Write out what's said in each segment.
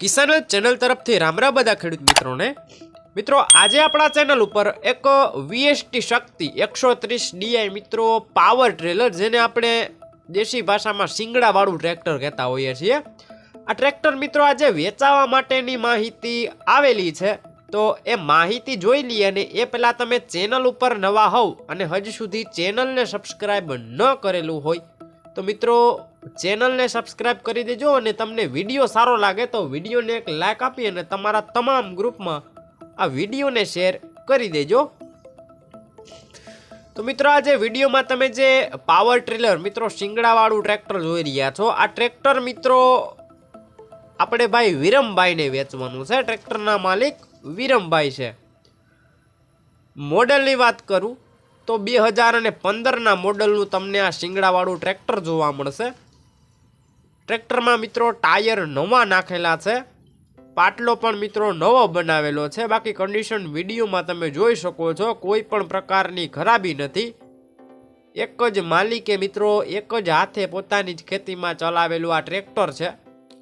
કિસાન channel તરફથી રામ રામ બધા ખેડૂત મિત્રોને. મિત્રો, આજે આપણા ચેનલ ઉપર એક વીએસટી શક્તિ એકસો ત્રીસ ડીઆઈ મિત્રો પાવર ટ્રેલર જેને આપણે દેશી ભાષામાં શિંગડાવાળું ટ્રેક્ટર કહેતા હોઈએ છીએ. આ ટ્રેક્ટર મિત્રો આજે વેચાવા માટેની માહિતી આવેલી છે. તો એ માહિતી જોઈ લઈએ અને એ પહેલાં તમે ચેનલ ઉપર નવા હોવ અને હજુ સુધી ચેનલને સબસ્ક્રાઈબ ન કરેલું હોય તો મિત્રો, ચેનલને સબસ્ક્રાઈબ કરી દેજો અને તમને વીડિયો સારો લાગે તો વિડીયોને એક લાઈક આપી અને તમારા તમામ ગ્રુપમાં આ વિડીયોને શેર કરી દેજો. તો મિત્રો, આજે વિડીયોમાં તમે જે પાવર ટ્રેલર, મિત્રો, શિંગડાવાળું ટ્રેક્ટર જોઈ રહ્યા છો. આ ટ્રેક્ટર, મિત્રો, આપણે ભાઈ વિરમભાઈને વેચવાનું છે. ટ્રેક્ટરના માલિક વિરમભાઈ છે. મોડેલની વાત કરું. તો બે હજાર અને પંદરના મોડલનું તમને આ શિંગડાવાળું ટ્રેક્ટર જોવા મળશે. ટ્રેક્ટરમાં મિત્રો ટાયર નવા નાખેલા છે. પાટલો પણ મિત્રો નવો બનાવેલો છે. બાકી કન્ડિશન વિડીયોમાં તમે જોઈ શકો છો, કોઈ પણ પ્રકારની ખરાબી નથી. એક જ માલિકે મિત્રો એક જ હાથે પોતાની જ ખેતીમાં ચલાવેલું આ ટ્રેક્ટર છે.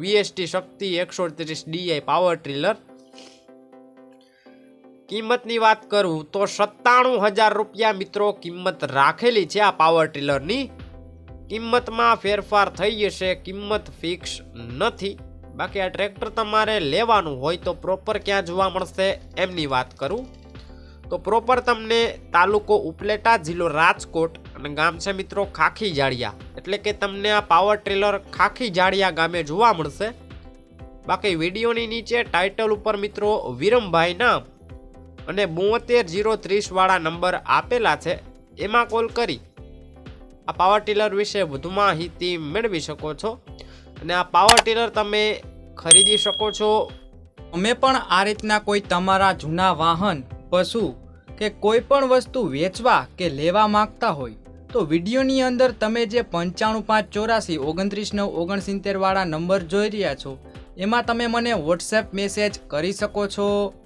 વીએસટી શક્તિ એકસો ત્રીસ ડીઆઈ પાવર ટ્રીલર. કિંમતની વાત કરું તો સત્તાણું હજાર રૂપિયા મિત્રો કિંમત રાખેલી છે આ પાવર ટીલરની કિંમતમાં ફેરફાર થઈ જશે, કિંમત ફિક્સ નથી. બાકી આ ટ્રેક્ટર તમારે લેવાનું હોય તો પ્રોપર ક્યાં જોવા મળશે એમની વાત કરું. તો પ્રોપર તમને તાલુકો ઉપલેટા જિલ્લો રાજકોટ અને ગામ છે મિત્રો ખાખી જાળિયા એટલે કે તમને આ પાવર ટ્રેલર ખાખી જાળિયા ગામે જોવા મળશે. બાકી વિડીયોની નીચે ટાઇટલ ઉપર મિત્રો વિરમભાઈ નામ અને બોતેર જીરો ત્રીસ વાળા નંબર આપેલા છે, એમાં કોલ કરી. આ પાવર ટીલર વિશે વધુ માહિતી મેળવી શકો છો. અને આ પાવર ટીલર તમે ખરીદી શકો છો. અમે પણ આ રીતના કોઈ તમારા જૂના વાહન, પશુ કે કોઈ પણ વસ્તુ વેચવા કે લેવા માંગતા હોય, તો વિડીયોની અંદર તમે જે પંચાણું પાંચ ચોરાસી ઓગણત્રીસ નવ ઓગણસિત્તેરવાળા નંબર જોઈ રહ્યા છો, એમાં તમે મને વોટ્સએપ મેસેજ કરી શકો છો.